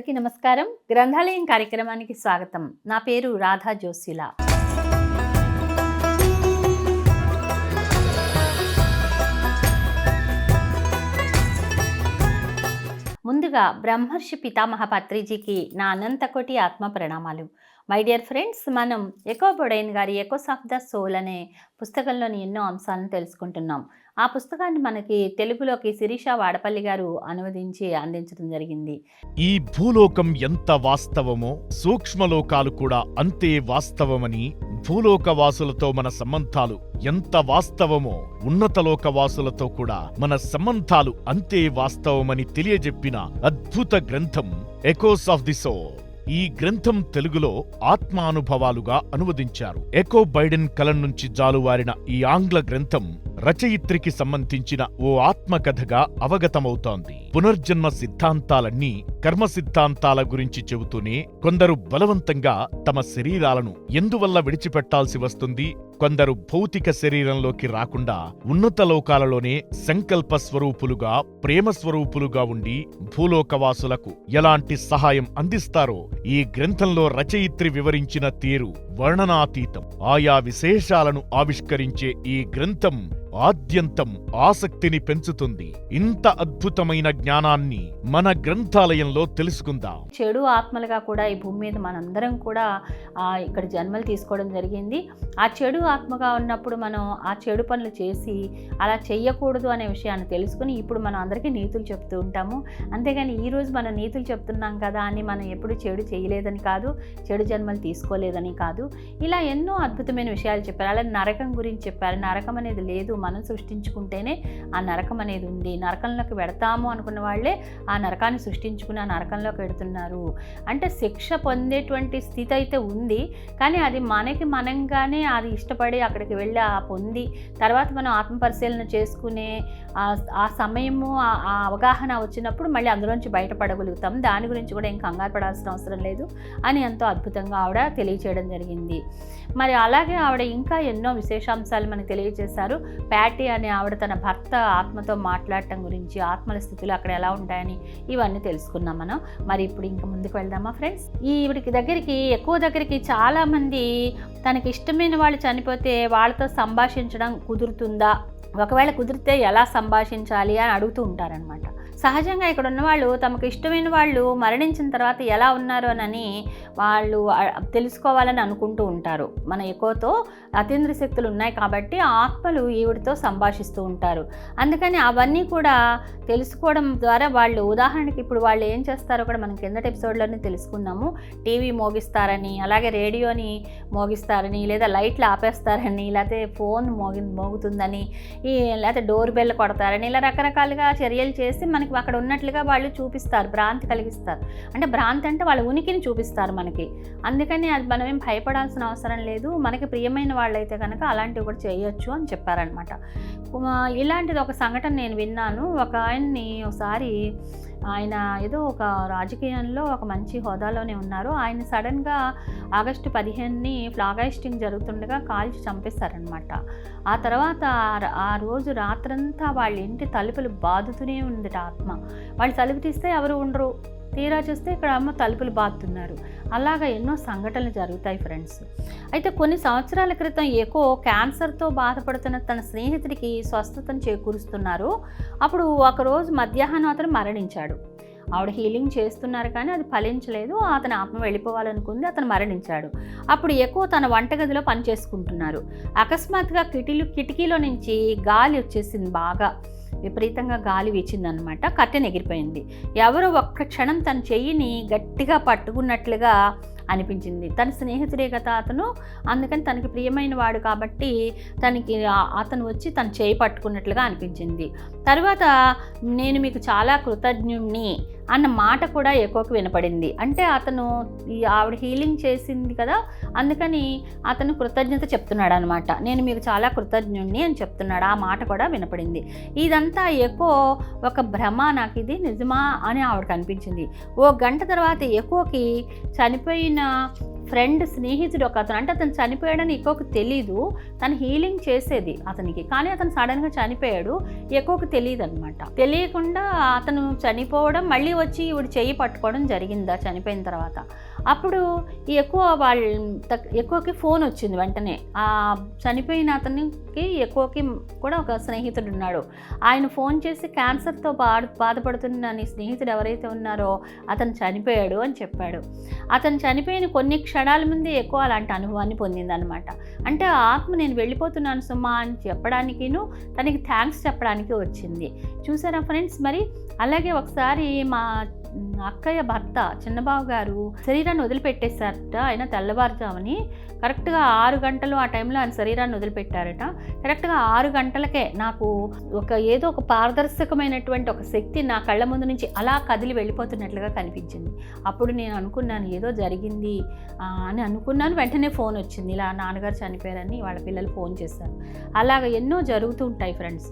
అందరికీ నమస్కారం. గ్రంథాలయం కార్యక్రమానికి స్వాగతం. నా పేరు రాధా జోసిలా ముందుగా బ్రహ్మర్షి పితామహ పత్రిజీకి నా అనంతకోటి ఆత్మ ప్రణామాలు. మై డియర్ ఫ్రెండ్స్ మనం ఎకో బొడైన్ గారి ఎకోస్ ఆఫ్ ద సోల్ అనే పుస్తకంలోని ఎన్నో అంశాలను తెలుసుకుంటున్నాం. ఆ పుస్తకాన్ని మనకి తెలుగులోకి శిరీష వాడపల్లి గారు అనువదించి అందించడం జరిగింది. ఈ భూలోకం ఎంత వాస్తవమో సూక్ష్మలోకాలు కూడా అంతే వాస్తవమని భూలోక వాసులతో మన సంబంధాలు ఎంత వాస్తవమో ఉన్నతలోక వాసులతో కూడా మన సంబంధాలు అంతే వాస్తవమని తెలియజెప్పిన అద్భుత గ్రంథం ఎకోస్ ఆఫ్ ది సోల్ ఈ గ్రంథం తెలుగులో ఆత్మానుభవాలుగా అనువదించారు. ఎకో బైడెన్ కలం నుంచి జాలువారిన ఈ ఆంగ్ల గ్రంథం రచయిత్రికి సంబంధించిన ఓ ఆత్మకథగా అవగతమవుతోంది. పునర్జన్మ సిద్ధాంతాలన్నీ కర్మ సిద్ధాంతాల గురించి చెబుతూనే కొందరు బలవంతంగా తమ శరీరాలను ఎందువల్ల విడిచిపెట్టాల్సి వస్తుంది? కొందరు భౌతిక శరీరంలోకి రాకుండా ఉన్నత లోకాలలోనే సంకల్ప స్వరూపులుగా ప్రేమ స్వరూపులుగా ఉండి భూలోకవాసులకు ఎలాంటి సహాయం అందిస్తారో ఈ గ్రంథంలో రచయిత్రి వివరించిన తీరు వర్ణనాతీతం. ఆయా విశేషాలను ఆవిష్కరించే ఈ గ్రంథం ఆద్యంతం ఆసక్తిని పెంచుతుంది. ఇంత అద్భుతమైన జ్ఞానాన్ని మన గ్రంథాలయంలో తెలుసుకుందాం. చెడు ఆత్మలుగా కూడా ఈ భూమి మీద మనందరం కూడా ఇక్కడ జన్మలు తీసుకోవడం జరిగింది. ఆ చెడు ఆత్మగా ఉన్నప్పుడు మనం ఆ చెడు పనులు చేసి అలా చెయ్యకూడదు అనే విషయాన్ని తెలుసుకుని ఇప్పుడు మనం అందరికీ నీతులు చెప్తూ ఉంటాము. అంతేగాని ఈరోజు మనం నీతులు చెప్తున్నాం కదా అని మనం ఎప్పుడు చెడు చేయలేదని కాదు చెడు జన్మలు తీసుకోలేదని కాదు. ఇలా ఎన్నో అద్భుతమైన విషయాలు చెప్పారు. అలా నరకం గురించి చెప్పారు. నరకం అనేది లేదు. మనం సృష్టించుకుంటేనే ఆ నరకం అనేది ఉంది. నరకంలోకి వెడతాము అనుకున్న వాళ్ళే ఆ నరకాన్ని సృష్టించుకుని ఆ నరకంలోకి వెడుతున్నారు. అంటే శిక్ష పొందేటువంటి స్థితి అయితే ఉంది. కానీ అది మనకి మనంగానే అది ఇష్టపడి అక్కడికి వెళ్ళి ఆ పొంది తర్వాత మనం ఆత్మపరిశీలన చేసుకునే ఆ- సమయము ఆ ఆ అవగాహన వచ్చినప్పుడు మళ్ళీ అందులోంచి బయటపడగలుగుతాం. దాని గురించి కూడా ఏం కంగారు పడాల్సిన అవసరం లేదు అని ఎంతో అద్భుతంగా ఆవిడ తెలియచేయడం జరిగింది. మరి అలాగే ఆవిడ ఇంకా ఎన్నో విశేషాంశాలు మనకు తెలియజేశారు ప్యాటీ అనే ఆవిడ తన భర్త ఆత్మతో మాట్లాడటం గురించి ఆత్మల స్థితులు అక్కడ ఎలా ఉంటాయని ఇవన్నీ తెలుసుకున్నాం మనం. మరి ఇప్పుడు ఇంకా ముందుకు వెళ్దామా ఫ్రెండ్స్? ఈవిడికి దగ్గరికి ఎక్కువ దగ్గరికి చాలామంది తనకి ఇష్టమైన వాళ్ళు చనిపోతే వాళ్ళతో సంభాషించడం కుదురుతుందా? ఒకవేళ కుదిరితే ఎలా సంభాషించాలి అని అడుగుతూ ఉంటారనమాట సహజంగా ఇక్కడ ఉన్న వాళ్ళు తమకు ఇష్టమైన వాళ్ళు మరణించిన తర్వాత ఎలా ఉన్నారు అని వాళ్ళు తెలుసుకోవాలని అనుకుంటూ ఉంటారు. మన ఎకోతో అతీంద్ర శక్తులు ఉన్నాయి కాబట్టి ఆత్మలు ఈవిడితో సంభాషిస్తూ ఉంటారు. అందుకని అవన్నీ కూడా తెలుసుకోవడం ద్వారా వాళ్ళు ఉదాహరణకి ఇప్పుడు వాళ్ళు ఏం చేస్తారో కూడా మనం కిందటి ఎపిసోడ్లోనే తెలుసుకున్నాము టీవీ మోగిస్తారని అలాగే రేడియోని మోగిస్తారని లేదా లైట్లు ఆపేస్తారని లేకపోతే ఫోన్ మోగి మోగుతుందని లేకపోతే డోర్ బెల్ కొడతారని ఇలా రకరకాలుగా చర్యలు చేసి మనకి అక్కడ ఉన్నట్లుగా వాళ్ళు చూపిస్తారు భ్రాంతి కలిగిస్తారు. అంటే భ్రాంతి అంటే వాళ్ళ ఉనికిని చూపిస్తారు మనకి. అందుకని అది మనం ఏం భయపడాల్సిన అవసరం లేదు. మనకి ప్రియమైన వాళ్ళైతే కనుక అలాంటివి కూడా చేయొచ్చు అని చెప్పారనమాట ఇలాంటిది ఒక సంఘటన నేను విన్నాను. ఒక ఆయన్ని ఒకసారి ఆయన ఏదో ఒక రాజకీయంలో ఒక మంచి హోదాలోనే ఉన్నారు. ఆయన సడన్గా ఆగస్టు పదిహేనుని ఫ్లాగ్ హాయిస్టింగ్ జరుగుతుండగా కాల్చి చంపేశారనమాట ఆ తర్వాత ఆ రోజు రాత్రంతా వాళ్ళ ఇంటి తలుపులు బాదుతూనే ఉంది ఆత్మ. వాళ్ళు తలుపు తీస్తే ఎవరు ఉండరు. తీరా చూస్తే ఇక్కడ అమ్మ తలుపులు బాదుతున్నారు అలాగా ఎన్నో సంఘటనలు జరుగుతాయి ఫ్రెండ్స్. అయితే కొన్ని సంవత్సరాల క్రితం ఎక్కువ క్యాన్సర్తో బాధపడుతున్న తన స్నేహితుడికి స్వస్థతను చేకూరుస్తున్నారు. అప్పుడు ఒకరోజు మధ్యాహ్నం అతను మరణించాడు. ఆవిడ హీలింగ్ చేస్తున్నారు కానీ అది ఫలించలేదు. అతని ఆత్మ వెళ్ళిపోవాలనుకుంది అతను మరణించాడు. అప్పుడు ఎక్కువ తన వంటగదిలో పని చేసుకుంటున్నారు అకస్మాత్తుగా కిటిలు కిటికీలో నుంచి గాలి వచ్చేసింది బాగా. విపరీతంగా గాలి వీచిందనమాట కట్టెన ఎగిరిపోయింది. ఎవరో ఒక్క క్షణం తన చెయ్యిని గట్టిగా పట్టుకున్నట్లుగా అనిపించింది. తన స్నేహితుడే కదా అతను. అందుకని తనకి ప్రియమైన వాడు కాబట్టి తనకి అతను వచ్చి తను చేయి పట్టుకున్నట్లుగా అనిపించింది. తర్వాత నేను మీకు చాలా కృతజ్ఞుణ్ణి అన్న మాట కూడా ఎక్కువకు వినపడింది. అంటే అతను ఈ ఆవిడ హీలింగ్ చేసింది కదా అందుకని అతను కృతజ్ఞత చెప్తున్నాడు అనమాట నేను మీకు చాలా కృతజ్ఞుణ్ణి అని చెప్తున్నాడు. ఆ మాట కూడా వినపడింది. ఇదంతా ఎక్కువ ఒక భ్రమ నాకు ఇది. నిజమా అని ఆవిడకి అనిపించింది. ఓ గంట తర్వాత ఎక్కువకి చనిపోయిన ఫ్రెండ్ స్నేహితుడు ఒక అతను అంటే అతను చనిపోయాడని ఎక్కువకు తెలీదు తను హీలింగ్ చేసేది అతనికి. కానీ అతను సడన్గా చనిపోయాడు ఎక్కువకు తెలియదు అనమాట తెలియకుండా అతను చనిపోవడం మళ్ళీ వచ్చి ఇవిడు చెయ్యి పట్టుకోవడం జరిగిందా చనిపోయిన తర్వాత. అప్పుడు ఈ ఎక్కువ వాళ్ళ ఎక్కువకి ఫోన్ వచ్చింది వెంటనే. ఆ చనిపోయిన అతనికి ఎక్కువకి కూడా ఒక స్నేహితుడు ఉన్నాడు. ఆయన ఫోన్ చేసి క్యాన్సర్తో బాధ బాధపడుతున్న నీ స్నేహితుడు ఎవరైతే ఉన్నారో అతను చనిపోయాడు అని చెప్పాడు. అతను చనిపోయిన కొన్ని క్షణాల ముందే ఎక్కువ అలాంటి అనుభవాన్ని పొందిందనమాట అంటే ఆత్మ నేను వెళ్ళిపోతున్నాను సుమా అని చెప్పడానికిను తనకి థ్యాంక్స్ చెప్పడానికి వచ్చింది. చూసారా ఫ్రెండ్స్? మరి అలాగే ఒకసారి మా అక్కయ్య భర్త చిన్నబాబు గారు శరీరాన్ని వదిలిపెట్టేశారట. ఆయన తెల్లవారుజామని కరెక్ట్గా ఆరు గంటలు ఆ టైంలో ఆయన శరీరాన్ని వదిలిపెట్టారట. కరెక్ట్గా ఆరు గంటలకే నాకు ఒక ఏదో ఒక పారదర్శకమైనటువంటి ఒక శక్తి నా కళ్ళ ముందు నుంచి అలా కదిలి వెళ్ళిపోతున్నట్లుగా కనిపించింది. అప్పుడు నేను అనుకున్నాను ఏదో జరిగింది అని అనుకున్నాను. వెంటనే ఫోన్ వచ్చింది. ఇలా నాన్నగారు చనిపోయారని వాళ్ళ పిల్లలు ఫోన్ చేశారు. అలాగ ఎన్నో జరుగుతూ ఉంటాయి ఫ్రెండ్స్.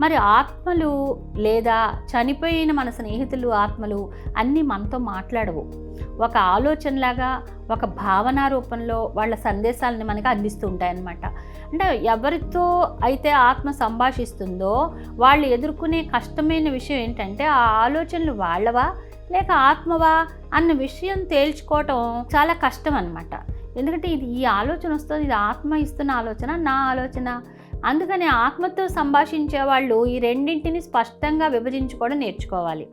మరి ఆత్మలు లేదా చనిపోయిన మన స్నేహితులు ఆత్మలు అన్నీ మనతో మాట్లాడవు. ఒక ఆలోచనలాగా ఒక భావన రూపంలో వాళ్ళ సందేశాలని మనకి అందిస్తూ ఉంటాయన్నమాట. అంటే ఎవరితో అయితే ఆత్మ సంభాషిస్తుందో వాళ్ళు ఎదుర్కొనే కష్టమైన విషయం ఏంటంటే ఆ ఆలోచనలు వాళ్ళవా లేక ఆత్మవా అన్న విషయం తేల్చుకోవటం చాలా కష్టం అనమాట ఎందుకంటే ఇది ఈ ఆలోచన వస్తుంది ఇది ఆత్మ ఇస్తున్న ఆలోచన నా ఆలోచన. అందుకని ఆత్మతో సంభాషించే వాళ్ళు ఈ రెండింటిని స్పష్టంగా విభజించుకోవడం నేర్చుకోవాలి.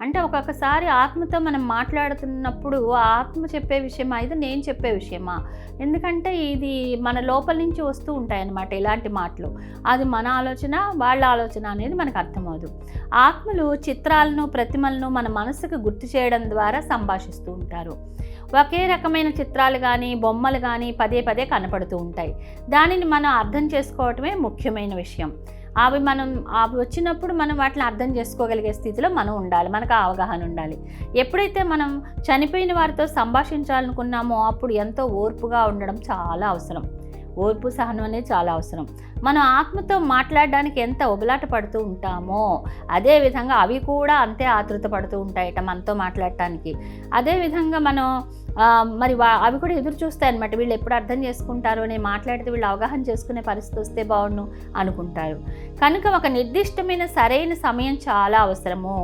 అంటే ఒక్కొక్కసారి ఆత్మతో మనం మాట్లాడుతున్నప్పుడు ఆత్మ చెప్పే విషయమా? ఇది నేను చెప్పే విషయమా? ఎందుకంటే ఇది మన లోపల నుంచి వస్తూ ఉంటాయి అన్నమాట ఇలాంటి మాటలు. అది మన ఆలోచన వాళ్ళ ఆలోచన అనేది మనకు అర్థమవుదు ఆత్మలు చిత్రాలను ప్రతిమలను మన మనసుకు గుర్తు చేయడం ద్వారా సంభాషిస్తూ ఉంటారు. ఒకే రకమైన చిత్రాలు కానీ బొమ్మలు కానీ పదే పదే కనపడుతూ ఉంటాయి. దానిని మనం అర్థం చేసుకోవటమే ముఖ్యమైన విషయం. అవి మనం అవి వచ్చినప్పుడు మనం వాటిని అర్థం చేసుకోగలిగే స్థితిలో మనం ఉండాలి. మనకు ఆ అవగాహన ఉండాలి. ఎప్పుడైతే మనం చనిపోయిన వారితో సంభాషించాలనుకున్నామో అప్పుడు ఎంతో ఓర్పుగా ఉండడం చాలా అవసరం. ఓర్పు సహనం అనేది చాలా అవసరం. మనం ఆత్మతో మాట్లాడడానికి ఎంత ఒబలాట పడుతూ ఉంటామో అదేవిధంగా అవి కూడా అంతే ఆతృత పడుతూ ఉంటాయట మనతో మాట్లాడటానికి. అదేవిధంగా మనం మరి వా అవి కూడా ఎదురు చూస్తాయి అనమాట వీళ్ళు ఎప్పుడు అర్థం చేసుకుంటారో నేను మాట్లాడితే వీళ్ళు అవగాహన చేసుకునే పరిస్థితి వస్తే బాగుండు అనుకుంటారు. కనుక ఒక నిర్దిష్టమైన సరైన సమయం చాలా అవసరము.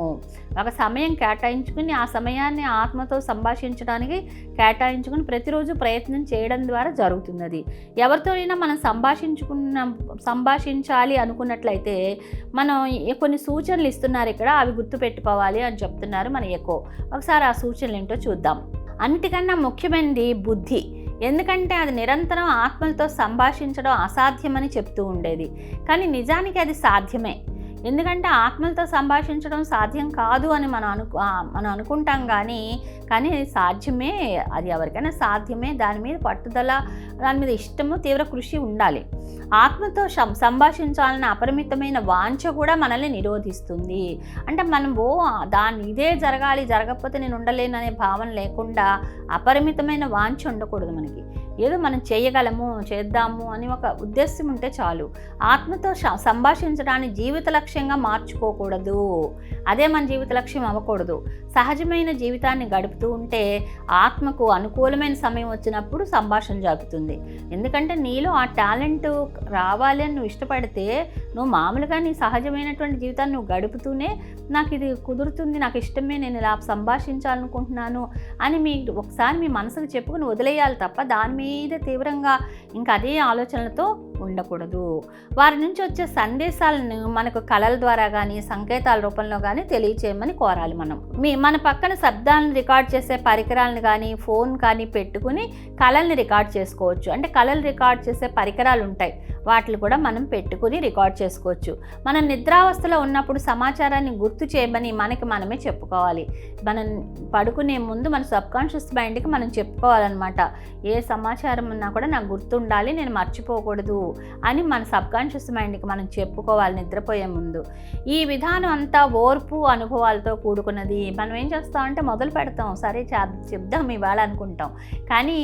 ఒక సమయం కేటాయించుకుని ఆ సమయాన్ని ఆత్మతో సంభాషించడానికి కేటాయించుకుని ప్రతిరోజు ప్రయత్నం చేయడం ద్వారా జరుగుతుంది అది ఎవరితోనైనా మనం సంభాషించుకున్న సంభాషించాలి అనుకున్నట్లయితే మనం కొన్ని సూచనలు ఇస్తున్నారు ఇక్కడ అవి గుర్తుపెట్టుకోవాలి అని చెప్తున్నారు మన ఎక్కువ ఒకసారి ఆ సూచనలు ఏంటో చూద్దాం. అన్నిటికన్నా ముఖ్యమైనది బుద్ధి. ఎందుకంటే అది నిరంతరం ఆత్మలతో సంభాషించడం అసాధ్యమని చెప్తూ ఉండేది. కానీ నిజానికి అది సాధ్యమే. ఎందుకంటే ఆత్మలతో సంభాషించడం సాధ్యం కాదు అని మనం అనుకు మనం అనుకుంటాం కానీ కానీ సాధ్యమే అది ఎవరికైనా సాధ్యమే. దాని మీద పట్టుదల దాని మీద ఇష్టము తీవ్ర కృషి ఉండాలి. ఆత్మతో సం- సంభాషించాలన్న అపరిమితమైన వాంఛ కూడా మనల్ని నిరోధిస్తుంది. అంటే మనం ఓ దాన్ని ఇదే జరగాలి జరగకపోతే నేను ఉండలేననే భావన లేకుండా అపరిమితమైన వాంఛ ఉండకూడదు మనకి. ఏదో మనం చేయగలము చేద్దాము అని ఒక ఉద్దేశం ఉంటే చాలు. ఆత్మతో సంభాషించడాన్ని జీవిత లక్ష్యంగా మార్చుకోకూడదు. అదే మన జీవిత లక్ష్యం అవ్వకూడదు. సహజమైన జీవితాన్ని గడుపుతూ ఉంటే ఆత్మకు అనుకూలమైన సమయం వచ్చినప్పుడు సంభాషణ జరుగుతుంది. ఎందుకంటే నీలో ఆ టాలెంట్ రావాలి అని నువ్వు ఇష్టపడితే నువ్వు మామూలుగా నీ సహజమైనటువంటి జీవితాన్ని నువ్వు గడుపుతూనే నాకు ఇది కుదురుతుంది నాకు ఇష్టమే నేను ఇలా సంభాషించాలనుకుంటున్నాను అని మీ ఒకసారి మీ మనసుకు చెప్పుకుని వదిలేయాలి తప్ప దాని మీద తీవ్రంగా ఇంకా అదే ఆలోచనలతో ఉండకూడదు. వారి నుంచి వచ్చే సందేశాలను మనకు కళల ద్వారా కానీ సంకేతాల రూపంలో కానీ తెలియచేయమని కోరాలి మనం. మీ మన పక్కన శబ్దాలను రికార్డ్ చేసే పరికరాలను కానీ ఫోన్ కానీ పెట్టుకుని కళల్ని రికార్డ్ చేసుకోవచ్చు. అంటే కళలు రికార్డ్ చేసే పరికరాలు ఉంటాయి. వాటిని కూడా మనం పెట్టుకుని రికార్డ్ చేసుకోవచ్చు. మనం నిద్రావస్థలో ఉన్నప్పుడు సమాచారాన్ని గుర్తు చేయమని మనకి మనమే చెప్పుకోవాలి. మనం పడుకునే ముందు మన సబ్కాన్షియస్ మైండ్కి మనం చెప్పుకోవాలన్నమాట. ఏ సమాచారం సమాచారం ఉన్నా కూడా నాకు గుర్తుండాలి నేను మర్చిపోకూడదు అని మన సబ్కాన్షియస్ మైండ్కి మనం చెప్పుకోవాలి నిద్రపోయే ముందు. ఈ విధానం అంతా ఓర్పు అనుభవాలతో కూడుకున్నది. మనం ఏం చేస్తామంటే మొదలు పెడతాం. సరే చెప్దాం ఇవాళ అనుకుంటాం. కానీ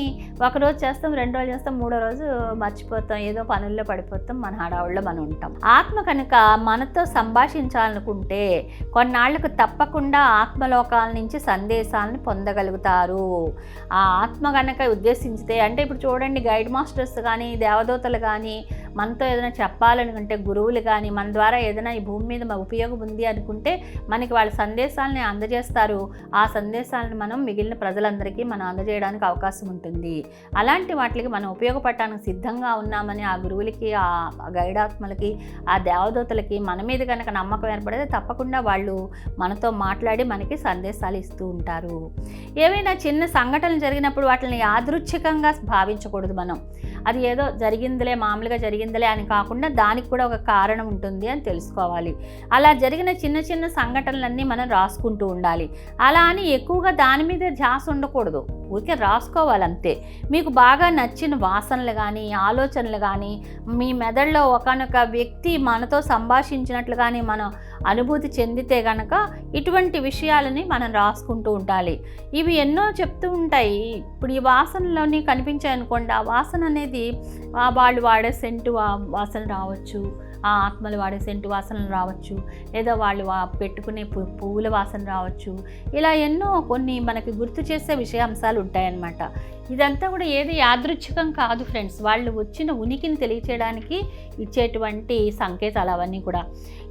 ఒకరోజు చేస్తాం రెండు రోజులు చేస్తాం మూడో రోజు మర్చిపోతాం. ఏదో పనుల్లో పడిపోతాం మన హడావుల్లో మనం ఉంటాం. ఆత్మ కనుక మనతో సంభాషించాలనుకుంటే కొన్నాళ్ళకు తప్పకుండా ఆత్మలోకాల నుంచి సందేశాలను పొందగలుగుతారు. ఆ ఆత్మ కనుక ఉద్దేశించితే అంటే ఇప్పుడు చూడండి గైడ్ మాస్టర్స్ కానీ దేవదూతలు కానీ మనతో ఏదైనా చెప్పాలనుకుంటే గురువులు కానీ మన ద్వారా ఏదైనా ఈ భూమి మీద మన ఉపయోగం ఉంది అనుకుంటే మనకి వాళ్ళ సందేశాలని అందజేస్తారు. ఆ సందేశాలను మనం మిగిలిన ప్రజలందరికీ మనం అందజేయడానికి అవకాశం ఉంటుంది. అలాంటి వాటికి మనం ఉపయోగపడటానికి సిద్ధంగా ఉన్నామని ఆ గురువులకి ఆ గైడ్ ఆత్మలకి ఆ దేవదూతలకి మన మీద కనుక నమ్మకం ఏర్పడితే తప్పకుండా వాళ్ళు మనతో మాట్లాడి మనకి సందేశాలు ఇస్తూ ఉంటారు. ఏవైనా చిన్న సంఘటనలు జరిగినప్పుడు వాటిని యాదృచ్ఛికంగా భావించకూడదు మనం. అది ఏదో జరిగిందిలే మామూలుగా జరిగిందిలే అని కాకుండా దానికి కూడా ఒక కారణం ఉంటుంది అని తెలుసుకోవాలి. అలా జరిగిన చిన్న చిన్న సంఘటనలన్నీ మనం రాసుకుంటూ ఉండాలి. అలా అని ఎక్కువగా దాని మీద ధ్యాస ఉండకూడదు. ఊరికే రాసుకోవాలంతే. మీకు బాగా నచ్చిన వాసనలు కానీ ఆలోచనలు కానీ మీ మెదడులో ఒకనొక వ్యక్తి మనతో సంభాషించినట్లు కానీ మనం అనుభూతి చెందితే గనక ఇటువంటి విషయాలని మనం రాసుకుంటూ ఉండాలి. ఇవి ఎన్నో చెప్తూ ఉంటాయి. ఇప్పుడు ఈ వాసనలోని కనిపించాయి అనుకోండి ఆ వాసన అనేది వాళ్ళు వాడే సెంటు వాసన రావచ్చు. ఆ ఆత్మలు వాడే సెంటు వాసనలు రావచ్చు. లేదా వాళ్ళు పెట్టుకునే పు పువ్వుల వాసన రావచ్చు. ఇలా ఎన్నో కొన్ని మనకి గుర్తు చేసే విషయాంశాలు ఉంటాయన్నమాట. ఇదంతా కూడా ఏది యాదృచ్ఛికం కాదు ఫ్రెండ్స్. వాళ్ళు వచ్చిన ఉనికిని తెలియచేయడానికి ఇచ్చేటువంటి సంకేతాలు అవన్నీ కూడా.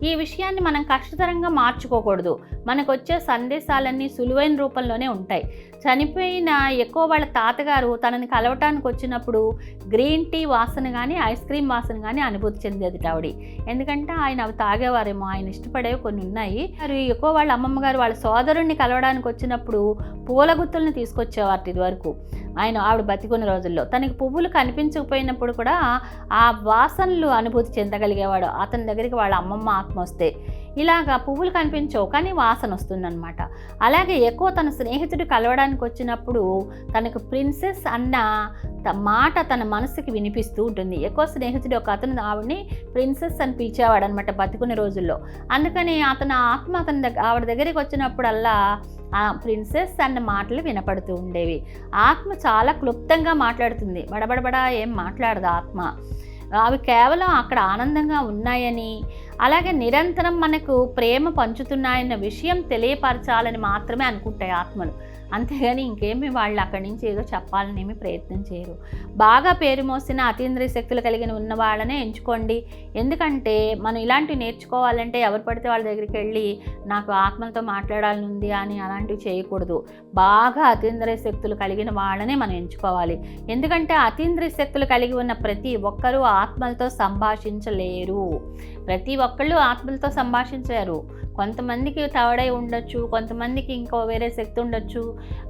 ఈ విషయాన్ని మనం కష్టతరంగా మార్చుకోకూడదు. మనకు వచ్చే సందేశాలన్నీ సులువైన రూపంలోనే ఉంటాయి. చనిపోయిన ఎక్కువ వాళ్ళ తాతగారు తనని కలవటానికి వచ్చినప్పుడు గ్రీన్ టీ వాసన కానీ ఐస్ క్రీమ్ వాసన కానీ అనుభూతి చెందేది ఆవిడ. ఎందుకంటే ఆయన అవి తాగేవారేమో ఆయన ఇష్టపడేవి కొన్ని ఉన్నాయి. మరి ఎక్కువ వాళ్ళ అమ్మమ్మ గారు వాళ్ళ సోదరుణ్ణి కలవడానికి వచ్చినప్పుడు పూల గుత్తుల్ని తీసుకొచ్చేవారు ఇది వరకు ఆయన ఆవిడ బతికున్న రోజుల్లో. తనకి పువ్వులు కనిపించకపోయినప్పుడు కూడా ఆ వాసనలు అనుభూతి చెందగలిగేవాడు. అతని దగ్గరికి వాళ్ళ అమ్మమ్మ ఆత్మ వస్తే. ఇలాగా పువ్వులు కనిపించవు కానీ వాసన వస్తుందన్నమాట. అలాగే ఎక్కువ తన స్నేహితుడు కలవడానికి వచ్చినప్పుడు తనకు ప్రిన్సెస్ అన్న మాట తన మనసుకి వినిపిస్తూ ఉంటుంది. ఎక్కువ స్నేహితుడు ఒక అతను ఆవిడని ప్రిన్సెస్ అని పిలిచేవాడు అనమాట బతుకునే రోజుల్లో. అందుకని అతను ఆత్మ అతని దగ్గర ఆవిడ దగ్గరికి వచ్చినప్పుడల్లా ఆ ప్రిన్సెస్ అన్న మాటలు వినపడుతూ ఉండేవి. ఆత్మ చాలా క్లుప్తంగా మాట్లాడుతుంది. బడబడబడా ఏం మాట్లాడదు ఆత్మ. అవి కేవలం అక్కడ ఆనందంగా ఉన్నాయని అలాగే నిరంతరం మనకు ప్రేమ పంచుతున్నాయన్న విషయం తెలియపరచాలని మాత్రమే అనుకుంటాయి ఆత్మలు. అంతేగాని ఇంకేమి వాళ్ళు అక్కడి నుంచి ఏదో చెప్పాలని ఏమి ప్రయత్నం చేయరు. బాగా పేరు మోసిన అతీంద్రియ శక్తులు కలిగిన ఉన్న వాళ్ళనే ఎంచుకోండి. ఎందుకంటే మనం ఇలాంటివి నేర్చుకోవాలంటే ఎవరు పడితే వాళ్ళ దగ్గరికి వెళ్ళి నాకు ఆత్మలతో మాట్లాడాలని ఉంది అని అలాంటివి చేయకూడదు. బాగా అతీంద్రియ శక్తులు కలిగిన వాళ్ళనే మనం ఎంచుకోవాలి. ఎందుకంటే అతీంద్రియ శక్తులు కలిగి ఉన్న ప్రతి ఒక్కరూ ఆత్మలతో సంభాషించలేరు. ప్రతి ఒక్కళ్ళు ఆత్మలతో సంభాషించారు. కొంతమందికి తవడై ఉండొచ్చు కొంతమందికి ఇంకో వేరే శక్తి ఉండొచ్చు.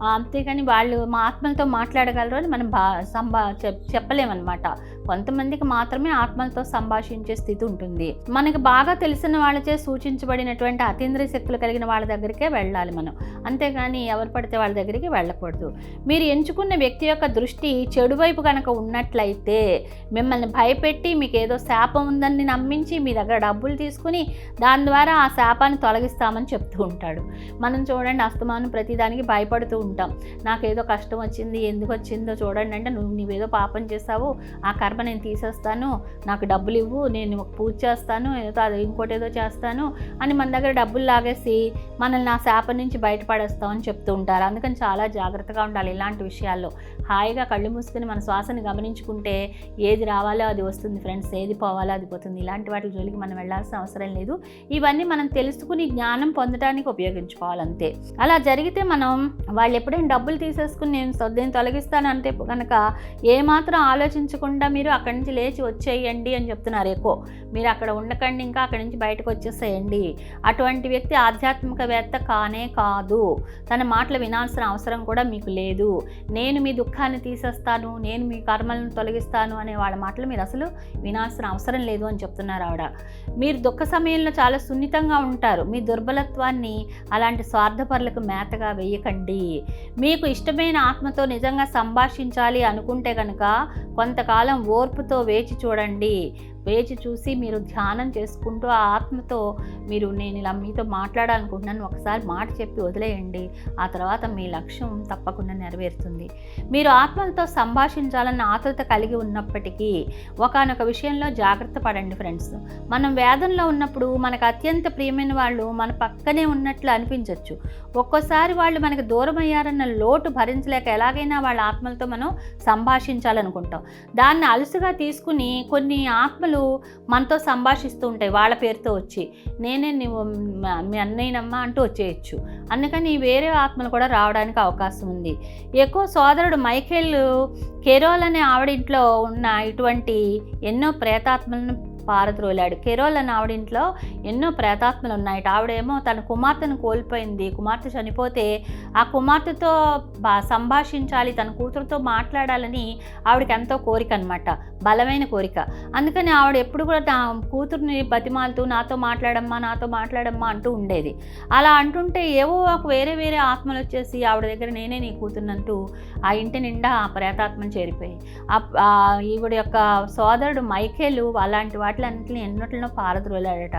అంతేకాని వాళ్ళు మా ఆత్మలతో మాట్లాడగలరు అని మనం బా సంభా చెప్ చెప్పలేమన్నమాట. కొంతమందికి మాత్రమే ఆత్మలతో సంభాషించే స్థితి ఉంటుంది. మనకు బాగా తెలిసిన వాళ్ళచే సూచించబడినటువంటి అతీంద్రియ శక్తులు కలిగిన వాళ్ళ దగ్గరికే వెళ్ళాలి మనం. అంతేగాని ఎవరు పడితే వాళ్ళ దగ్గరికి వెళ్ళకూడదు. మీరు ఎంచుకున్న వ్యక్తి యొక్క దృష్టి చెడు వైపు కనుక ఉన్నట్లయితే మిమ్మల్ని భయపెట్టి మీకు ఏదో శాపం ఉందని నమ్మించి మీ దగ్గర డబ్బులు తీసుకుని దాని ద్వారా ఆ శాపాన్ని తొలగిస్తామని చెప్తూ ఉంటాడు. మనం చూడండి అస్తమానం ప్రతిదానికి భయపడుతూ ఉంటాం. నాకేదో కష్టం వచ్చింది ఎందుకు వచ్చిందో చూడండి అంటే నువ్వు నీవేదో పాపం చేస్తావు ఆ కర్మ నేను తీసేస్తాను నాకు డబ్బులు ఇవ్వు నేను పూజ చేస్తాను ఏదో అది ఇంకోటి ఏదో చేస్తాను అని మన దగ్గర డబ్బులు లాగేసి మనల్ని ఆ శాపం నుంచి బయటపడేస్తామని చెప్తూ ఉంటారు. అందుకని చాలా జాగ్రత్తగా ఉండాలి ఇలాంటి విషయాల్లో. హాయిగా కళ్ళు మూసుకుని మన శ్వాసను గమనించుకుంటే ఏది రావాలో అది వస్తుంది ఫ్రెండ్స్ ఏది పోవాలో అది పోతుంది. ఇలాంటి వాటి జోలికి మనం వెళ్ళాల్సిన అవసరం లేదు. ఇవన్నీ మనం తెలుసుకుని జ్ఞానం పొందడానికి ఉపయోగించుకోవాలంతే. అలా జరిగితే మనం వాళ్ళు ఎప్పుడైనా డబ్బులు తీసేసుకుని నేను సో- తొలగిస్తాను తొలగిస్తానంటే కనుక ఏమాత్రం ఆలోచించకుండా మీరు అక్కడి నుంచి లేచి వచ్చేయండి అని చెప్తున్నారు ఎక్కువ. మీరు అక్కడ ఉండకండి ఇంకా అక్కడి నుంచి బయటకు వచ్చేసేయండి. అటువంటి వ్యక్తి ఆధ్యాత్మికవేత్త కానే కాదు. తన మాటలు వినాల్సిన అవసరం కూడా మీకు లేదు. నేను మీ దుఃఖాన్ని తీసేస్తాను నేను మీ కర్మలను తొలగిస్తాను అనే వాళ్ళ మాటలు మీరు అసలు వినాల్సిన అవసరం లేదు అని చెప్తున్నారు ఆవిడ. మీరు దుఃఖ సమయంలో చాలా సున్నితంగా ఉంటారు. మీ దుర్బలత్వాన్ని అలాంటి స్వార్థపరులకు మేతగా వేయకండి. మీకు ఇష్టమైన ఆత్మతో నిజంగా సంభాషించాలి అనుకుంటే కనుక కొంతకాలం ఓర్పుతో వేచి చూడండి. వేచి చూసి మీరు ధ్యానం చేసుకుంటూ ఆ ఆత్మతో మీరు నేను ఇలా మీతో మాట్లాడాలనుకుంటున్నాను ఒకసారి మాట చెప్పి వదిలేయండి. ఆ తర్వాత మీ లక్ష్యం తప్పకుండా నెరవేరుతుంది. మీరు ఆత్మలతో సంభాషించాలన్న ఆతృత కలిగి ఉన్నప్పటికీ ఒకనొక విషయంలో జాగ్రత్త పడండి ఫ్రెండ్స్ మనం వేదంలో ఉన్నప్పుడు మనకు అత్యంత ప్రియమైన వాళ్ళు మన పక్కనే ఉన్నట్లు అనిపించవచ్చు ఒక్కోసారి వాళ్ళు మనకు దూరం అయ్యారన్న లోటు భరించలేక ఎలాగైనా వాళ్ళ ఆత్మలతో మనం సంభాషించాలనుకుంటాం. దాన్ని అలుసుగా తీసుకుని కొన్ని ఆత్మలు మనతో సంభాషిస్తూ ఉంటాయి వాళ్ళ పేరుతో వచ్చి. నేనే నువ్వు మీ అన్నయ్యనమ్మా అంటూ వచ్చేయచ్చు. అందుకని వేరే ఆత్మలు కూడా రావడానికి అవకాశం ఉంది. ఎక్కువ సోదరుడు మైఖేల్ కెరోల్ అనే ఆవిడింట్లో ఉన్న ఇటువంటి ఎన్నో ప్రేతాత్మలను పారద్రోలాడు కెరోల్ అని ఆవిడింట్లో ఎన్నో ప్రేతాత్మలు ఉన్నాయి. ఆవిడేమో తన కుమార్తెను కోల్పోయింది. కుమార్తె చనిపోతే ఆ కుమార్తెతో బా సంభాషించాలి తన కూతురుతో మాట్లాడాలని ఆవిడకి ఎంతో కోరిక అనమాట బలమైన కోరిక. అందుకని ఆవిడ ఎప్పుడు కూడా తా కూతుర్ని బతిమాలుతూ నాతో మాట్లాడమ్మా నాతో మాట్లాడమ్మా అంటూ ఉండేది. అలా అంటుంటే ఏవో ఒక వేరే వేరే ఆత్మలు వచ్చేసి ఆవిడ దగ్గర నేనే నీ కూతుర్నంటూ ఆ ఇంటి నిండా ఆ ప్రేతాత్మను చేరిపోయి ఈవిడ యొక్క సోదరుడు మైఖేలు అలాంటి వాటిలన్నింటినీ ఎన్నోట్లలో పారద్రోలాడట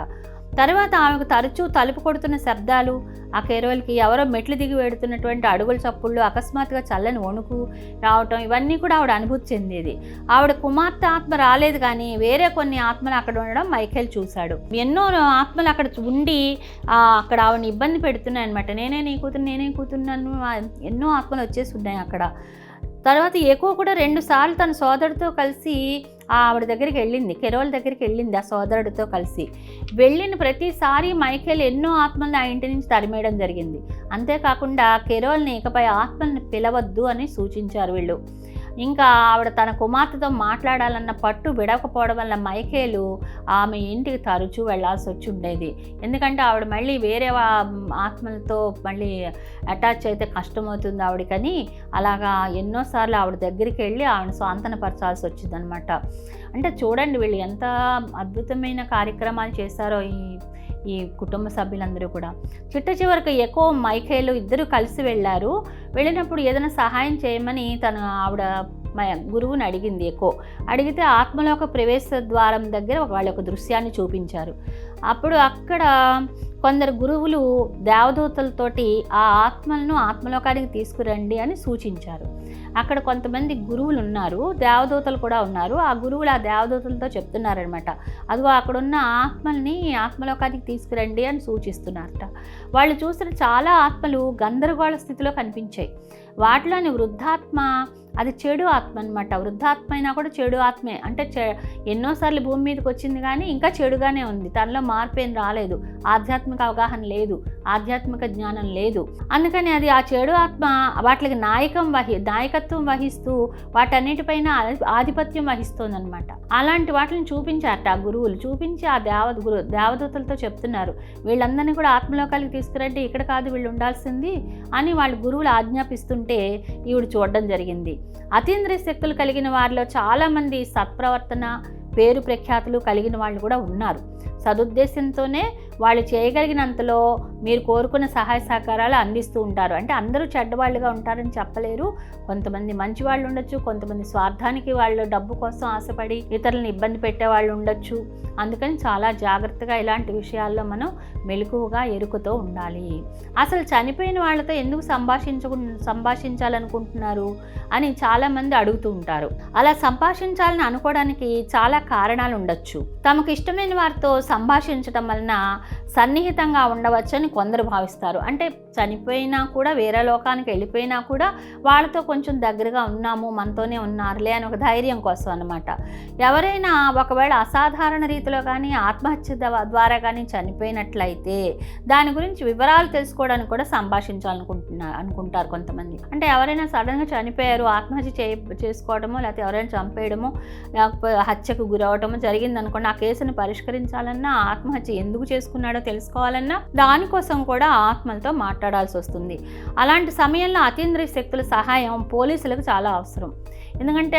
తర్వాత ఆమెకు తరచూ తలుపు కొడుతున్న శబ్దాలు ఆ కేరవలకి ఎవరో మెట్లు దిగి వెడుతున్నటువంటి అడుగుల చప్పుళ్ళు అకస్మాత్తుగా చల్లని వణుకు రావటం ఇవన్నీ కూడా ఆవిడ అనుభూతి చెందేది. ఆవిడ కుమార్తె ఆత్మ రాలేదు కానీ వేరే కొన్ని ఆత్మలు అక్కడ ఉండడం మైఖేల్ చూశాడు. ఎన్నో ఆత్మలు అక్కడ ఉండి అక్కడ ఆవిడని ఇబ్బంది పెడుతున్నాయి అనమాట నేనే నీ కూతురు నేనే కూతున్నాను ఎన్నో ఆత్మలు వచ్చేసి ఉన్నాయి అక్కడ. తర్వాత ఎక్కువ కూడా రెండు సార్లు తన సోదరుడితో కలిసి ఆవిడ దగ్గరికి వెళ్ళింది కెరోల్ దగ్గరికి వెళ్ళింది ఆ సోదరుడితో కలిసి. వెళ్ళిన ప్రతిసారి మైకేల్ ఎన్నో ఆత్మల్ని ఆ ఇంటి నుంచి తరిమేయడం జరిగింది. అంతేకాకుండా కెరోల్ని ఇకపై ఆత్మల్ని పిలవద్దు అని సూచించారు వీళ్ళు. ఇంకా ఆవిడ తన కుమార్తెతో మాట్లాడాలన్న పట్టు విడవకపోవడం వల్ల మైకేలు ఆమె ఇంటికి తరచూ వెళ్ళాల్సి వచ్చి ఉండేది. ఎందుకంటే ఆవిడ మళ్ళీ వేరే ఆత్మలతో మళ్ళీ అటాచ్ అయితే కష్టమవుతుంది ఆవిడకని. అలాగా ఎన్నోసార్లు ఆవిడ దగ్గరికి వెళ్ళి ఆవిడ స్వాంతనపరచాల్సి వచ్చిందనమాట అంటే చూడండి వీళ్ళు ఎంత అద్భుతమైన కార్యక్రమాలు చేశారో ఈ ఈ కుటుంబ సభ్యులందరూ కూడా. చిట్ట చివరికి ఎక్కువ మైఖేలు ఇద్దరు కలిసి వెళ్ళారు. వెళ్ళినప్పుడు ఏదైనా సహాయం చేయమని తన ఆవిడ మ- గురువుని అడిగింది ఎక్కువ అడిగితే ఆత్మలోక ప్రవేశ ద్వారం దగ్గర వాళ్ళ ఒక దృశ్యాన్ని చూపించారు. అప్పుడు అక్కడ కొందరు గురువులు దేవదూతలతోటి ఆ ఆత్మలను ఆత్మలోకానికి తీసుకురండి అని సూచించారు. అక్కడ కొంతమంది గురువులు ఉన్నారు దేవదూతలు కూడా ఉన్నారు. ఆ గురువులు ఆ దేవదూతలతో చెప్తున్నారనమాట అదిగో అక్కడున్న ఆత్మల్ని ఆత్మలోకానికి తీసుకురండి అని సూచిస్తున్నారట. వాళ్ళు చూసిన చాలా ఆత్మలు గందరగోళ స్థితిలో కనిపించాయి. వాటిలోని వృద్ధాత్మ అది చెడు ఆత్మ అనమాట వృద్ధాత్మ అయినా కూడా చెడు ఆత్మే. అంటే చె ఎన్నోసార్లు భూమి మీదకి వచ్చింది కానీ ఇంకా చెడుగానే ఉంది. తనలో మార్పు ఏం రాలేదు. ఆధ్యాత్మిక అవగాహన లేదు ఆధ్యాత్మిక జ్ఞానం లేదు. అందుకని అది ఆ చెడు ఆత్మ వాటికి నాయకం వహి నాయకత్వం వహిస్తూ వాటన్నిటిపైన ఆధిపత్యం వహిస్తుంది అనమాట అలాంటి వాటిని చూపించారట ఆ గురువులు. చూపించి ఆ దేవ గురు దేవదూతలతో చెప్తున్నారు. వీళ్ళందరినీ కూడా ఆత్మలోకాలకి తీసుకురండి ఇక్కడ కాదు వీళ్ళు ఉండాల్సింది అని వాళ్ళు గురువులు ఆజ్ఞాపిస్తుంటే ఈవిడ చూడడం జరిగింది. అతీంద్రియ శక్తులు కలిగిన వారిలో చాలామంది సత్ప్రవర్తన పేరు ప్రఖ్యాతులు కలిగిన వాళ్ళు కూడా ఉన్నారు. సదుద్దేశంతోనే వాళ్ళు చేయగలిగినంతలో మీరు కోరుకున్న సహాయ సహకారాలు అందిస్తూ ఉంటారు. అంటే అందరూ చెడ్డవాళ్ళుగా ఉంటారని చెప్పలేరు. కొంతమంది మంచి వాళ్ళు ఉండొచ్చు కొంతమంది స్వార్థానికి వాళ్ళు డబ్బు కోసం ఆశపడి ఇతరులను ఇబ్బంది పెట్టే వాళ్ళు ఉండొచ్చు. అందుకని చాలా జాగ్రత్తగా ఇలాంటి విషయాల్లో మనం మెలకువగా ఎరుకుతో ఉండాలి. అసలు చనిపోయిన వాళ్ళతో ఎందుకు సంభాషించకు సంభాషించాలనుకుంటున్నారు అని చాలామంది అడుగుతూ ఉంటారు. అలా సంభాషించాలని అనుకోవడానికి చాలా కారణాలు ఉండొచ్చు తమకు ఇష్టమైన వారితో సంభాషించడం వలన సన్నిహితంగా ఉండవచ్చని కొందరు భావిస్తారు. అంటే చనిపోయినా కూడా వేరే లోకానికి వెళ్ళిపోయినా కూడా వాళ్ళతో కొంచెం దగ్గరగా ఉన్నాము మనతోనే ఉన్నారులే అని ఒక ధైర్యం కోసం అనమాట ఎవరైనా ఒకవేళ అసాధారణ రీతిలో కానీ ఆత్మహత్య ద్వారా కానీ చనిపోయినట్లయితే దాని గురించి వివరాలు తెలుసుకోవడానికి కూడా సంభాషించాలనుకుంటున్నారు అనుకుంటారు కొంతమంది. అంటే ఎవరైనా సడన్గా చనిపోయారు ఆత్మహత్య చే చేసుకోవడమో లేకపోతే ఎవరైనా చంపేయడమో లేకపోతే హత్యకు గురవటం జరిగింది అనుకోండి ఆ కేసును పరిష్కరించాలన్నా ఆత్మహత్య ఎందుకు చేసుకున్నాడో తెలుసుకోవాలన్నా దానికోసం కూడా ఆత్మలతో మాట్లాడాల్సి వస్తుంది అలాంటి సమయంలో అతీంద్రియ శక్తుల సహాయం పోలీసులకు చాలా అవసరం. ఎందుకంటే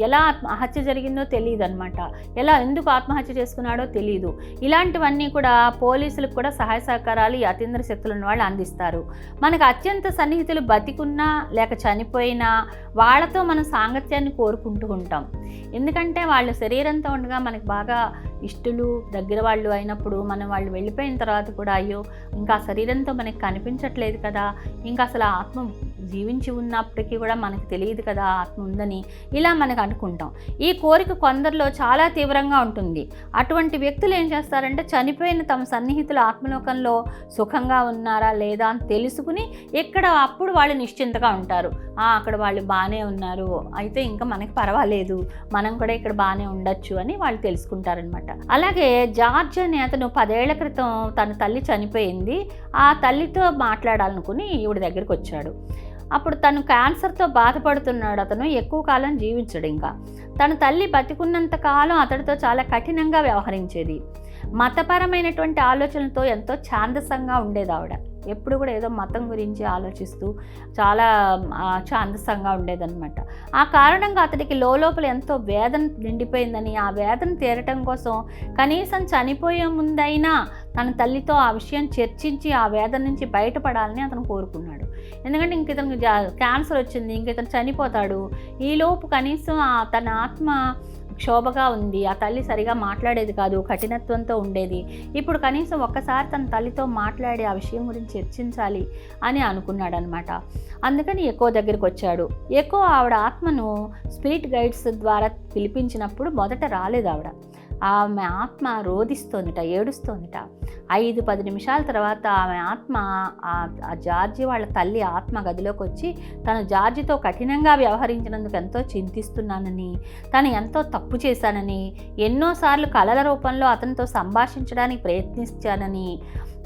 ఎలా ఆత్మహత్య జరిగిందో తెలియదు అనమాట ఎలా ఎందుకు ఆత్మహత్య చేసుకున్నాడో తెలియదు ఇలాంటివన్నీ కూడా పోలీసులకు కూడా సహాయ సహకారాలు ఈ అతీంద్ర శక్తులు ఉన్న వాళ్ళు అందిస్తారు. మనకు అత్యంత సన్నిహితులు బతికున్నా లేక చనిపోయినా వాళ్ళతో మనం సాంగత్యాన్ని కోరుకుంటూ ఉంటాం. ఎందుకంటే వాళ్ళ శరీరంతో ఉండగా మనకు బాగా ఇష్టలు దగ్గర వాళ్ళు అయినప్పుడు మనం వాళ్ళు వెళ్ళిపోయిన తర్వాత కూడా అయ్యో ఇంకా శరీరంతో మనకి కనిపించట్లేదు కదా ఇంకా అసలు ఆత్మ జీవించి ఉన్నప్పటికీ కూడా మనకు తెలియదు కదా ఆత్మ ఉందని అని ఇలా మనకు అనుకుంటాం. ఈ కోరిక కొందరిలో చాలా తీవ్రంగా ఉంటుంది. అటువంటి వ్యక్తులు ఏం చేస్తారంటే చనిపోయిన తమ సన్నిహితుల ఆత్మలోకంలో సుఖంగా ఉన్నారా లేదా అని తెలుసుకుని ఇక్కడ అప్పుడు వాళ్ళు నిశ్చింతగా ఉంటారు. "ఆ, అక్కడ వాళ్ళు బాగానే ఉన్నారు. అయితే ఇంకా మనకి పర్వాలేదు. మనం కూడా ఇక్కడ బాగానే ఉండొచ్చు అని వాళ్ళు తెలుసుకుంటారనమాట అలాగే జార్జ్ అనే అతను పదేళ్ళ క్రితం తన తల్లి చనిపోయింది. ఆ తల్లితో మాట్లాడాలనుకుని ఈవిడ దగ్గరికి వచ్చాడు. అప్పుడు తను క్యాన్సర్తో బాధపడుతున్నాడు. అతను ఎక్కువ కాలం జీవించడు ఇంకా. తన తల్లి బతికున్నంత కాలం అతడితో చాలా కఠినంగా వ్యవహరించేది. మతపరమైనటువంటి ఆలోచనలతో ఎంతో ఛాందసంగా ఉండేది ఆవిడ ఎప్పుడు కూడా ఏదో మతం గురించి ఆలోచిస్తూ చాలా ఛాందసంగా ఉండేదన్నమాట. ఆ కారణంగా అతడికి లోపల ఎంతో వేదన నిండిపోయిందని ఆ వేదన తీరటం కోసం కనీసం చనిపోయే ముందైనా తన తల్లితో ఆ విషయం చర్చించి ఆ వేదన నుంచి బయటపడాలని అతను కోరుకున్నాడు. ఎందుకంటే ఇంక ఇతనికి జా- క్యాన్సర్ వచ్చింది ఇంక ఇతను చనిపోతాడు. ఈలోపు కనీసం తన ఆత్మ క్షోభగా ఉంది. ఆ తల్లి సరిగా మాట్లాడేది కాదు కఠినత్వంతో ఉండేది. ఇప్పుడు కనీసం ఒక్కసారి తన తల్లితో మాట్లాడి ఆ విషయం గురించి చర్చించాలి అని అనుకున్నాడనమాట. అందుకని ఎక్కువ దగ్గరికి వచ్చాడు. ఎక్కువ ఆవిడ ఆత్మను స్పిరిట్ గైడ్స్ ద్వారా పిలిపించినప్పుడు మొదట రాలేదు ఆవిడ. ఆమె ఆత్మ రోధిస్తోందిట ఏడుస్తోందిట. ఐదు పది నిమిషాల తర్వాత ఆమె ఆత్మ ఆ- జార్జి వాళ్ళ తల్లి ఆత్మ గదిలోకి వచ్చి తను జార్జితో కఠినంగా వ్యవహరించినందుకు ఎంతో చింతిస్తున్నానని తను ఎంతో తప్పు చేశానని ఎన్నోసార్లు కళల రూపంలో అతనితో సంభాషించడానికి ప్రయత్నించానని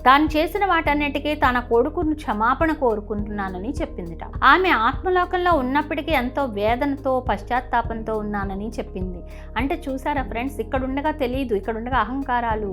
తాను చేసిన వాటన్నిటికీ తన కొడుకును క్షమాపణ కోరుకుంటున్నానని చెప్పిందిట. ఆమె ఆత్మలోకంలో ఉన్నప్పటికీ ఎంతో వేదనతో పశ్చాత్తాపంతో ఉన్నానని చెప్పింది. అంటే చూసారా ఫ్రెండ్స్ ఇక్కడ ఉండగా తెలియదు ఇక్కడ ఉండగా అహంకారాలు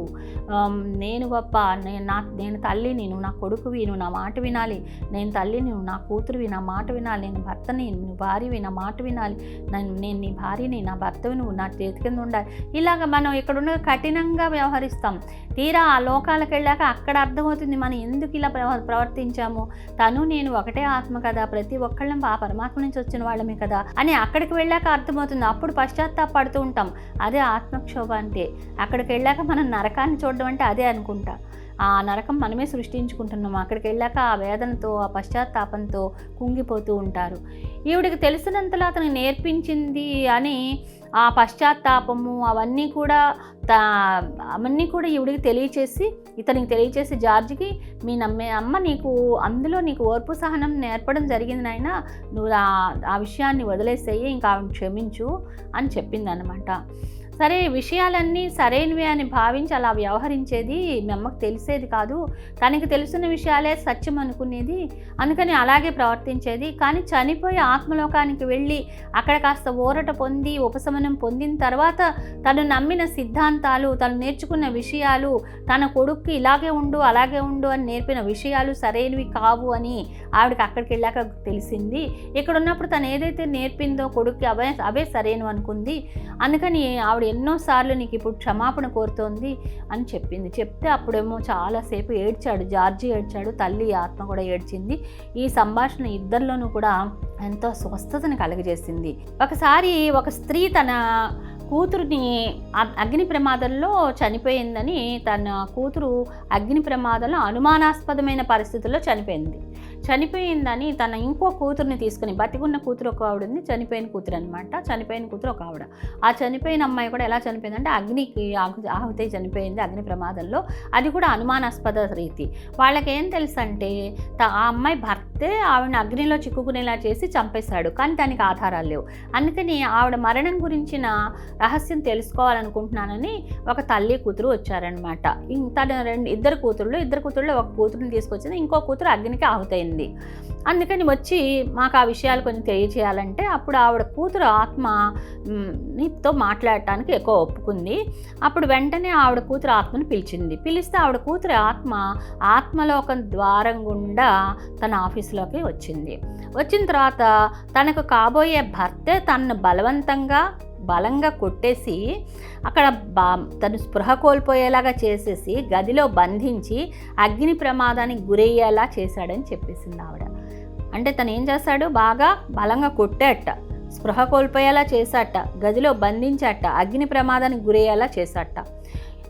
నేను గొప్ప నేను నా నేను తల్లి నువ్వు నా కొడుకు విను నా మాట వినాలి. నేను తల్లిని నువ్వు నా కూతురువి నా మాట వినాలి. నేను భర్తని నువ్వు భార్యవి నా మాట వినాలి. నేను నేను నీ భార్యని నా భర్తవి నువ్వు నా చేతి కింద ఉండాలి. ఇలాగ మనం ఇక్కడ ఉండగా కఠినంగా వ్యవహరిస్తాం. తీరా ఆ లోకాలకు వెళ్ళాక అక్కడ అర్థమవుతుంది మనం ఎందుకు ఇలా ప్రవ ప్రవర్తించాము? తను నేను ఒకటే ఆత్మ కదా ప్రతి ఒక్కళ్ళం ఆ పరమాత్మ నుంచి వచ్చిన వాళ్ళమే కదా అని అక్కడికి వెళ్ళాక అర్థమవుతుంది. అప్పుడు పశ్చాత్తాపడుతూ ఉంటాం. అదే ఆత్మక్షోభ అంటే. అక్కడికి వెళ్ళాక మనం నరకాన్ని చూడడం అంటే అదే అనుకుంటా. ఆ నరకం మనమే సృష్టించుకుంటున్నాం. అక్కడికి వెళ్ళాక ఆ వేదనతో ఆ పశ్చాత్తాపంతో కుంగిపోతూ ఉంటారు. ఈవిడికి తెలిసినంతలో అతను నేర్పించింది అని ఆ పశ్చాత్తాపము అవన్నీ కూడా తా అవన్నీ కూడా ఈవిడికి తెలియచేసి ఇతనికి తెలియచేసి జార్జికి మీ నమ్మే అమ్మ నీకు అందులో నీకు ఓర్పు సహనం నేర్పడం జరిగింది నాయన. నువ్వు ఆ విషయాన్ని వదిలేసేయి ఇంకా ఆవిడ క్షమించు అని చెప్పిందనమాట సరే విషయాలన్నీ సరైనవి అని భావించి అలా వ్యవహరించేది మీ అమ్మకు తెలిసేది కాదు. తనకి తెలుసున్న విషయాలే సత్యం అనుకునేది అందుకని అలాగే ప్రవర్తించేది. కానీ చనిపోయి ఆత్మలోకానికి వెళ్ళి అక్కడ కాస్త ఊరట పొంది ఉపశమనం పొందిన తర్వాత తను నమ్మిన సిద్ధాంతాలు తను నేర్చుకున్న విషయాలు తన కొడుక్కి ఇలాగే ఉండు అలాగే ఉండు అని నేర్పిన విషయాలు సరైనవి కావు అని ఆవిడకి అక్కడికి వెళ్ళాక తెలిసింది. ఇక్కడ ఉన్నప్పుడు తను ఏదైతే నేర్పిందో కొడుక్కి అవే అవే సరైనవి అనుకుంది. అందుకని ఆవిడ ఎన్నోసార్లు నీకు ఇప్పుడు క్షమాపణ కోరుతోంది అని చెప్పింది. చెప్తే అప్పుడేమో చాలాసేపు ఏడ్చాడు. జార్జి ఏడ్చాడు. తల్లి ఆత్మ కూడా ఏడ్చింది. ఈ సంభాషణ ఇద్దరిలోనూ కూడా ఎంతో స్వస్థతను కలగజేసింది. ఒకసారి ఒక స్త్రీ తన కూతురుని అగ్ని ప్రమాదంలో చనిపోయిందని తన కూతురు అగ్ని ప్రమాదంలో అనుమానాస్పదమైన పరిస్థితుల్లో చనిపోయింది. చనిపోయిందని తన ఇంకో కూతురుని తీసుకుని బతికున్న కూతురు ఒక ఆవిడ ఉంది చనిపోయిన కూతురు అనమాట చనిపోయిన కూతురు ఒక ఆవిడ. ఆ చనిపోయిన అమ్మాయి కూడా ఎలా చనిపోయిందంటే అగ్నికి ఆహుతి చనిపోయింది అగ్ని ప్రమాదంలో. అది కూడా అనుమానాస్పద రీతి. వాళ్ళకేం తెలుసు అంటే త- ఆ అమ్మాయి భర్తే ఆవిడని అగ్నిలో చిక్కుకునేలా చేసి చంపేశాడు. కానీ దానికి ఆధారాలు లేవు. అందుకని ఆవిడ మరణం గురించిన రహస్యం తెలుసుకోవాలనుకుంటున్నానని ఒక తల్లి కూతురు వచ్చారనమాట తన రెండు ఇద్దరు కూతురులో. ఇద్దరు కూతురులో ఒక కూతురుని తీసుకొచ్చింది. ఇంకో కూతురు అగ్నికి ఆహుతయింది అయిపోయింది అందుకని వచ్చి మాకు ఆ విషయాలు కొంచెం తెలియచేయాలంటే అప్పుడు ఆవిడ కూతురు ఆత్మ నీతో మాట్లాడటానికి ఎక్కువ ఒప్పుకుంది. అప్పుడు వెంటనే ఆవిడ కూతురు ఆత్మను పిలిచింది. పిలిస్తే ఆవిడ కూతురు ఆత్మ ఆత్మలోకం ద్వారం గుండా తన ఆఫీసులోకి వచ్చింది. వచ్చిన తర్వాత తనకు కాబోయే భర్తే తనను బలవంతంగా బలంగా కొట్టేసి అక్కడ బా తను స్పృహ కోల్పోయేలాగా చేసేసి గదిలో బంధించి అగ్ని ప్రమాదానికి గురయ్యేలా చేశాడని చెప్పేసింది ఆవిడ. అంటే తను ఏం చేశాడు బాగా బలంగా కొట్టాట స్పృహ కోల్పోయేలా చేశాట గదిలో బంధించాట అగ్ని ప్రమాదానికి గురయ్యేలా చేశాట.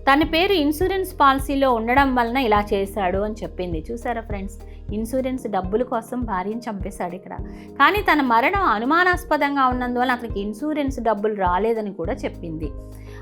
తన పేరు ఇన్సూరెన్స్ పాలసీలో ఉండడం వలన ఇలా చేశాడు అని చెప్పింది. చూసారా ఫ్రెండ్స్? ఇన్సూరెన్స్ డబ్బుల కోసం భార్యను చంపేశాడు ఇక్కడ. కానీ తన మరణం అనుమానాస్పదంగా ఉన్నందువల్ల అతనికి ఇన్సూరెన్స్ డబ్బులు రాలేదని కూడా చెప్పింది.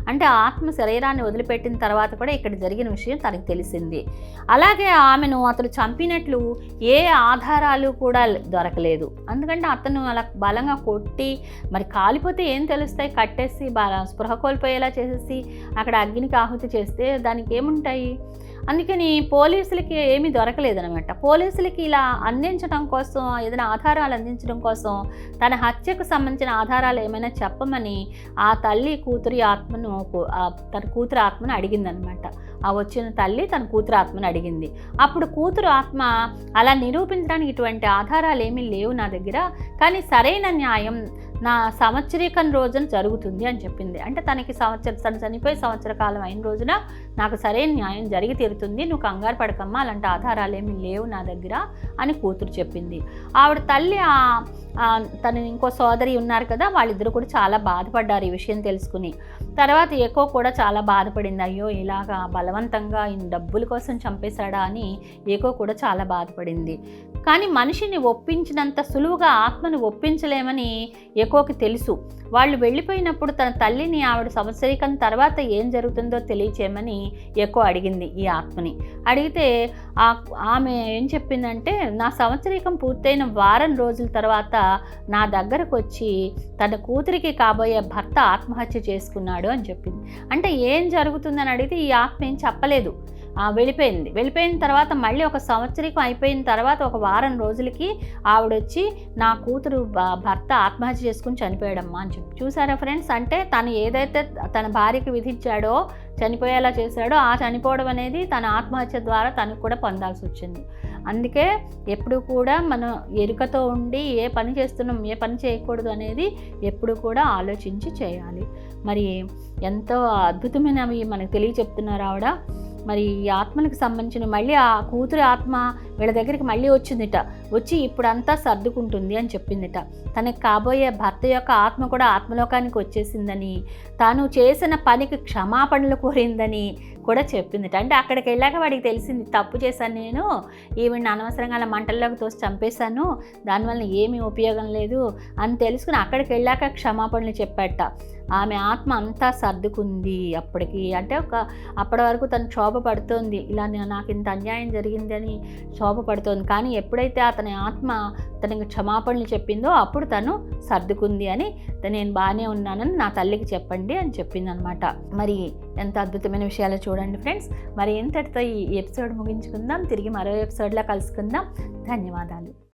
అంటే ఆత్మ శరీరాన్ని వదిలిపెట్టిన తర్వాత కూడా ఇక్కడ జరిగిన విషయం తనకు తెలిసింది. అలాగే ఆమెను అతను చంపినట్లు ఏ ఆధారాలు కూడా దొరకలేదు. ఎందుకంటే అతను అలా బలంగా కొట్టి మరి కాలిపోతే ఏం తెలుస్తాయి? కట్టేసి బల స్పృహ కోల్పోయేలా చేసేసి అక్కడ అగ్నికి ఆహుతి చేస్తే దానికి ఏముంటాయి? అందుకని పోలీసులకి ఏమీ దొరకలేదనమాట పోలీసులకి ఇలా అందించడం కోసం ఏదైనా ఆధారాలు అందించడం కోసం తన హత్యకు సంబంధించిన ఆధారాలు ఏమైనా చెప్పమని ఆ తల్లి కూతురి ఆత్మను తన కూతురు ఆత్మను అడిగిందనమాట ఆ వచ్చిన తల్లి తన కూతురు ఆత్మను అడిగింది. అప్పుడు కూతురు ఆత్మ అలా నిరూపించడానికి ఇటువంటి ఆధారాలు ఏమీ లేవు నా దగ్గర కానీ సరైన న్యాయం నా సంవత్సరీకం రోజున జరుగుతుంది అని చెప్పింది. అంటే తనకి సంవత్సరం తను చనిపోయి సంవత్సర కాలం అయిన రోజున నాకు సరైన న్యాయం జరిగి తీరుతుంది. నువ్వు కంగారు పడకమ్మా అలాంటి ఆధారాలు ఏమీ లేవు నా దగ్గర అని కూతురు చెప్పింది. ఆవిడ తల్లి ఆ- తన ఇంకో సోదరి ఉన్నారు కదా వాళ్ళిద్దరు కూడా చాలా బాధపడ్డారు ఈ విషయం తెలుసుకుని. తర్వాత ఎక్కువ కూడా చాలా బాధపడింది. అయ్యో ఇలాగా బలవంతంగా ఈయన డబ్బుల కోసం చంపేశాడా అని ఏకో కూడా చాలా బాధపడింది. కానీ మనిషిని ఒప్పించినంత సులువుగా ఆత్మను ఒప్పించలేమని ఎకోకి తెలుసు. వాళ్ళు వెళ్ళిపోయినప్పుడు తన తల్లిని ఆవిడ సంవత్సరీకం తర్వాత ఏం జరుగుతుందో తెలియచేయమని ఎక్కువ అడిగింది ఈ ఆత్మని. అడిగితే ఆ ఆమె ఏం చెప్పిందంటే నా సంవత్సరీకం పూర్తయిన వారం రోజుల తర్వాత నా దగ్గరకు వచ్చి తన కూతురికి కాబోయే భర్త ఆత్మహత్య చేసుకున్నాడు అని చెప్పింది. అంటే ఏం జరుగుతుందని అడిగితే ఈ ఆత్మ ఏం చెప్పలేదు. వెళ్ళిపోయింది. వెళ్ళిపోయిన తర్వాత మళ్ళీ ఒక సంవత్సరం అయిపోయిన తర్వాత ఒక వారం రోజులకి ఆవిడొచ్చి నా కూతురు భర్త ఆత్మహత్య చేసుకుని చనిపోయాడమ్మా అని చెప్పి. చూసారా ఫ్రెండ్స్? అంటే తను ఏదైతే తన భార్యకి విధించాడో చనిపోయేలా చేశాడో ఆ చనిపోవడం అనేది తన ఆత్మహత్య ద్వారా తనకు కూడా పొందాల్సి వచ్చింది. అందుకే ఎప్పుడు కూడా మనం ఎరుకతో ఉండి ఏ పని చేస్తున్నాం ఏ పని చేయకూడదు అనేది ఎప్పుడు కూడా ఆలోచించి చేయాలి. మరి ఎంతో అద్భుతమైనవి మనకు తెలియచెప్తున్నారు ఆవిడ. మరి ఈ ఆత్మలకు సంబంధించిన మళ్ళీ ఆ కూతురి ఆత్మ వీళ్ళ దగ్గరికి మళ్ళీ వచ్చిందిట. వచ్చి ఇప్పుడంతా సర్దుకుంటుంది అని చెప్పిందిట. తనకి కాబోయే భర్త యొక్క ఆత్మ కూడా ఆత్మలోకానికి వచ్చేసిందని తాను చేసిన పనికి క్షమాపణలు కోరిందని కూడా చెప్పిందిట. అంటే అక్కడికి వెళ్ళాక వాడికి తెలిసింది తప్పు చేశాను నేను ఈవిని అనవసరంగా అలా మంటల్లోకి తోసి చంపేశాను దానివల్ల ఏమీ ఉపయోగం లేదు అని తెలుసుకుని అక్కడికి వెళ్ళాక క్షమాపణలు చెప్పాట ఆమె ఆత్మ అంతా సర్దుకుంది అప్పటికి. అంటే ఒక అప్పటి వరకు తను క్షోభ పడుతోంది ఇలా నాకు ఇంత అన్యాయం జరిగిందని శోభపడుతోంది. కానీ ఎప్పుడైతే అతని ఆత్మ తనకి క్షమాపణలు చెప్పిందో అప్పుడు తను సర్దుకుంది అని నేను బాగానే ఉన్నానని నా తల్లికి చెప్పండి అని చెప్పింది అనమాట మరి ఎంత అద్భుతమైన విషయాలు చూడండి ఫ్రెండ్స్. మరి ఎంతటితో ఈ ఎపిసోడ్ ముగించుకుందాం. తిరిగి మరో ఎపిసోడ్లో కలుసుకుందాం. ధన్యవాదాలు.